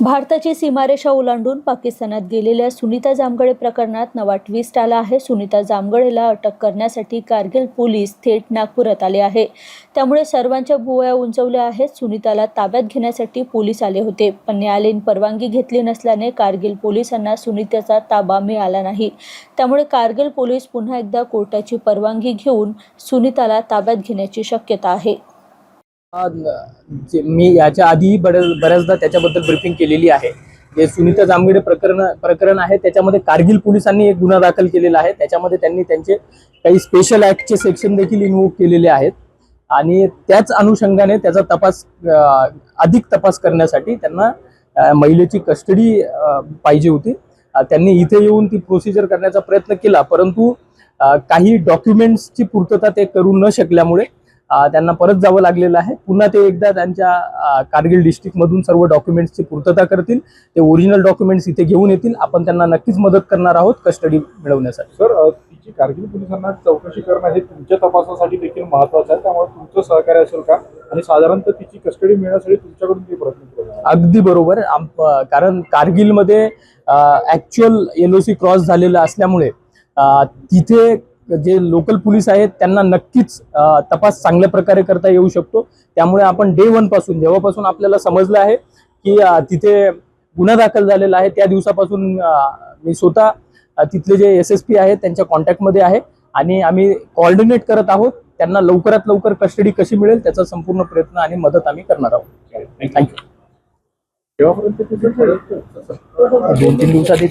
भारताची सीमारेषा ओलांडून पाकिस्तानात गेलेल्या सुनीता जामगडे प्रकरणात नवा ट्विस्ट आला आहे. सुनीता जामगडेला अटक करण्यासाठी कारगिल पोलीस थेट नागपुरात आले आहे. त्यामुळे सर्वांच्या भुवया उंचवल्या आहेत. सुनीताला ताब्यात घेण्यासाठी पोलीस आले होते पण न्यायालयीन परवानगी घेतली नसल्याने कारगिल पोलिसांना सुनीताचा ताबा मिळाला नाही. त्यामुळे कारगिल पोलीस पुन्हा एकदा कोर्टाची परवानगी घेऊन सुनीताला ताब्यात घेण्याची शक्यता आहे. जे मी याच्या आधी बऱ्याच बऱ्याचदा त्याच्याबद्दल ब्रिफिंग केलेली आहे. जे सुनीता जामगडे प्रकरण प्रकरण आहे त्याच्यामध्ये कारगिल पोलिसांनी एक गुन्हा दाखल केलेला आहे. त्याच्यामध्ये त्यांनी त्यांचे काही स्पेशल ऍक्टचे सेक्शन देखील इन्व्होक केलेले आहेत. आणि त्याच अनुषंगाने त्याचा तपास अधिक तपास करण्यासाठी त्यांना महिलेची कस्टडी पाहिजे होती. त्यांनी इथे येऊन ती प्रोसिजर करण्याचा प्रयत्न केला परंतु काही डॉक्युमेंट्सची पूर्तता ते करू न शकल्यामुळे त्यांना परत जावं लागलेलं आहे. पुन्हा ते एकदा त्यांच्या कारगिल डिस्ट्रिक्टमधून सर्व डॉक्युमेंट्सची पूर्तता करतील. ते ओरिजिनल डॉक्युमेंट्स इथे घेऊन येतील. आपण त्यांना नक्कीच मदत करणार आहोत कस्टडी मिळवण्यासाठी. सर तिची कारगिल पोलिसांना चौकशी करणं हे तुमच्या तपासासाठी देखील महत्वाचं आहे. त्यामुळे तुमचं सहकार्य असेल का? आणि साधारणतः तिची कस्टडी मिळण्यासाठी तुमच्याकडून प्रयत्न? अगदी बरोबर. कारण कारगिलमध्ये ऍक्च्युअल एलओसी क्रॉस झालेलं असल्यामुळे तिथे जे लोकल पोलीस आहेत त्यांना नक्कीच तपास चांगल्या प्रकारे करता येऊ शकतो. त्यामुळे आपण डे वनपासून जेव्हापासून आपल्याला समजलं आहे की तिथे गुन्हा दाखल झालेला आहे त्या दिवसापासून मी स्वतः तिथले जे एस एस पी आहेत त्यांच्या कॉन्टॅक्टमध्ये आहे आणि आम्ही कॉर्डिनेट करत आहोत. त्यांना लवकरात लवकर कस्टडी कशी मिळेल त्याचा संपूर्ण प्रयत्न आणि मदत आम्ही करणार आहोत. थँक्यू दोन तीन दिवसात